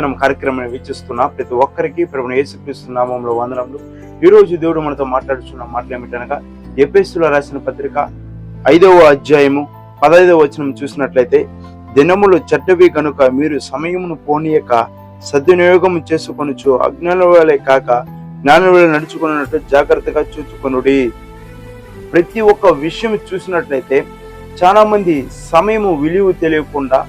మనం కార్యక్రమాన్ని వీక్షిస్తున్న ప్రతి ఒక్కరికి ప్రభుని యేసుక్రీస్తు నామంలో వందనములు. ఈ రోజు దేవుడు మనతో మాట్లాడుచున్న మాటలు ఏమిటనగా ఎపేస్తులో రాసిన పత్రిక ఐదవ అధ్యాయము పదైదవ వచనం చూసినట్లయితే దినములు చెడ్డవి కనుక మీరు సమయమును పోనీయక సద్వినియోగం చేసుకొనుచు అజ్ఞాన వేళ కాక జ్ఞాన వేళ నడుచుకున్నట్టు జాగ్రత్తగా చూచుకొనుడి. ప్రతి ఒక్క విషయం చూసినట్లయితే చాలా మంది సమయము విలువ తెలియకుండా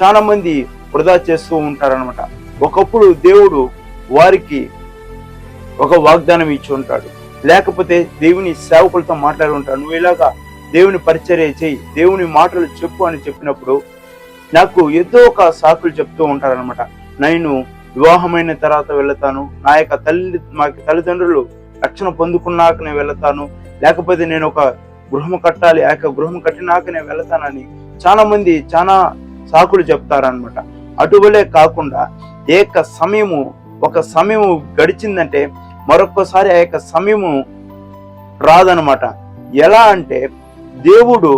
చాలా మంది వృధా చేస్తూ ఉంటారనమాట ఒకప్పుడు దేవుడు వారికి ఒక వాగ్దానం ఇచ్చి ఉంటాడు. లేకపోతే దేవుని సేవకులతో మాట్లాడి ఉంటాడు. నువ్వు ఇలాగా దేవుని పరిచర్య చేయి దేవుని మాటలు చెప్పు అని చెప్పినప్పుడు నాకు ఏదో ఒక సాకులు చెప్తూ ఉంటారనమాట నేను వివాహమైన తర్వాత వెళతాను. నా యొక్క తల్లి మా తల్లిదండ్రులు రక్షణ పొందుకున్నాక నేను వెళతాను. లేకపోతే నేను ఒక గృహం కట్టాలి ఆ యొక్క గృహం కట్టినాక నేను వెళతానని చాలా మంది చాలా సాకులు చెప్తారనమాట అటువలే కాకుండా ఏక సమయము ఒక సమయము గడిచిందంటే మరొకసారి ఆ యొక్క సమయము రాదనమాట ఎలా అంటే దేవుడు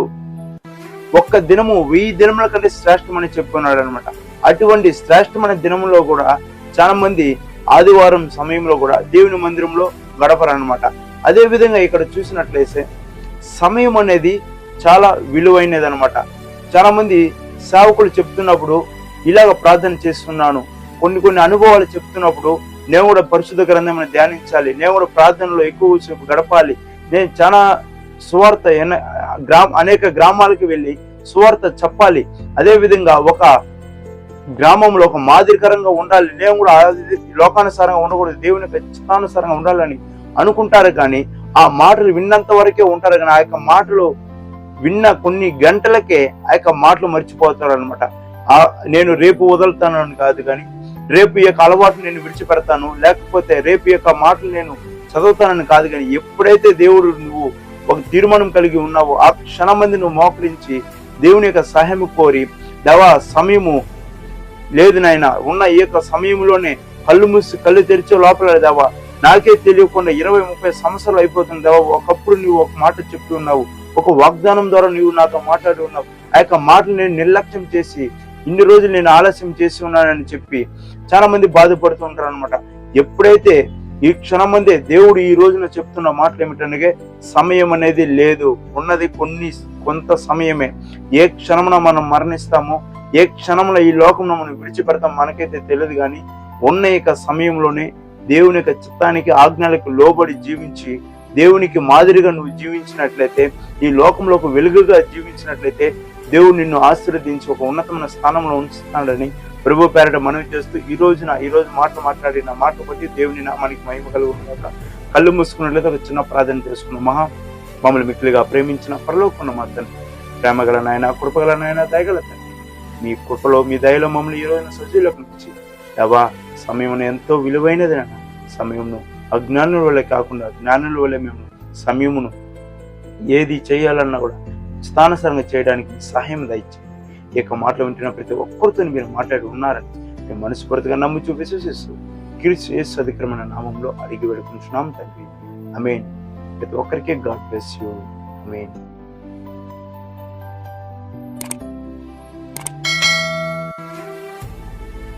ఒక్క దినము వెయ్యి దినముల కంటే శ్రేష్టమని చెప్పుకున్నాడు అనమాట అటువంటి శ్రేష్టమైన దినంలో కూడా చాలా మంది ఆదివారం సమయంలో కూడా దేవుని మందిరంలో గడపరనమాట అదే విధంగా ఇక్కడ చూసినట్లయితే సమయం అనేది చాలా విలువైనది అనమాట చాలా మంది సేవకులు చెప్తున్నప్పుడు ఇలాగ ప్రార్థన చేస్తున్నాను. కొన్ని కొన్ని అనుభవాలు చెప్తున్నప్పుడు నేను కూడా పరిశుద్ధ గ్రంథం ధ్యానించాలి. నేను కూడా ప్రార్థనలో ఎక్కువ సేపు గడపాలి. నేను చాలా సువార్త ఎన్న- గ్రామ అనేక గ్రామాలకు వెళ్ళి సువార్త చెప్పాలి. అదే విధంగా ఒక గ్రామంలో ఒక మాదిరికరంగా ఉండాలి. నేను కూడా లోకానుసారంగా ఉండకూడదు. దేవుని యొక్క చిత్తానుసారంగా ఉండాలని అనుకుంటారు కానీ ఆ మాటలు విన్నంత వరకే ఉంటారు కానీ ఆ యొక్క మాటలు విన్న కొన్ని గంటలకే ఆ యొక్క మాటలు మర్చిపోతారు అనమాట నేను రేపు వదులుతానని కాదు కానీ రేపు యొక్క అలవాటు నేను విడిచిపెడతాను లేకపోతే రేపు యొక్క మాటలు నేను చదువుతానని కాదు కానీ ఎప్పుడైతే దేవుడు నువ్వు ఒక తీర్మానం కలిగి ఉన్నావో ఆ క్షణమంది నువ్వు మోకరించి దేవుని యొక్క సహాయం కోరి దవా సమయము లేదు నాయన ఉన్న ఈ యొక్క సమయంలోనే కళ్ళు మూసి కళ్ళు తెరిచే లోపల దేవా నాకే తెలియకుండా ఇరవై ముప్పై సంవత్సరాలు అయిపోతుంది దేవా ఒకప్పుడు నువ్వు ఒక మాట చెప్పి ఉన్నావు ఒక వాగ్దానం ద్వారా నువ్వు నాతో మాట్లాడి ఉన్నావు ఆ యొక్క మాటలు నేను నిర్లక్ష్యం చేసి ఇన్ని రోజులు నేను ఆలస్యం చేసి ఉన్నానని చెప్పి చాలా మంది బాధపడుతుంటారు అనమాట ఎప్పుడైతే ఈ క్షణమందే దేవుడు ఈ రోజున చెప్తున్న మాటలు ఏమిటనగా సమయం అనేది లేదు. ఉన్నది కొన్ని కొంత సమయమే. ఏ క్షణమున మనం మరణిస్తామో ఏ క్షణమున ఈ లోకంలో మనం విడిచిపెడతాం మనకైతే తెలియదు కానీ ఉన్న యొక్క సమయంలోనే దేవుని యొక్క చిత్తానికి ఆజ్ఞలకు లోబడి జీవించి దేవునికి మాదిరిగా నువ్వు జీవించినట్లయితే ఈ లోకంలో ఒక వెలుగుగా జీవించినట్లయితే దేవుడు నిన్ను ఆశీర్వదించి ఒక ఉన్నతమైన స్థానంలో ఉంచుతాడని ప్రభు పేరట మనవి చేస్తూ ఈ రోజున ఈ రోజు మాట మాట్లాడిన మాట బట్టి దేవుని మనకి మహిమ కలుగుతున్న కళ్ళు మూసుకున్నట్లయితే ఒక చిన్న ప్రార్థన చేసుకున్నాం మహా మమ్మల్ని మిక్కిలిగా ప్రేమించిన పరలోకున్న మాత్రం ప్రేమగల నాయన కృపగల నాయన దయగల మీ కృపలో మీ దయలో మమ్మల్ని ఈ రోజున సజీలకు నుంచి దేవా సమయం ఎంతో విలువైనది నాన్న సమయంను అజ్ఞానుల వల్లే కాకుండా జ్ఞానుల వల్లే మేము సమయమును ఏది చేయాలన్నా కూడా స్థానసరంగా చేయడానికి సహాయం దయచి ఈ యొక్క మాటలు వింటున్న ప్రతి ఒక్కరితో మీరు మాట్లాడి ఉన్నారని మేము మనస్ఫూర్తిగా చూపి విశ్వసిస్తూ క్రీస్తు యేసు అధిక్రమణ నామంలో అడిగి వేడుకుంటున్నాం తండ్రి. అమేన్ ప్రతి ఒక్కరికి గాడ్ బ్లెస్ యూ. అమేన్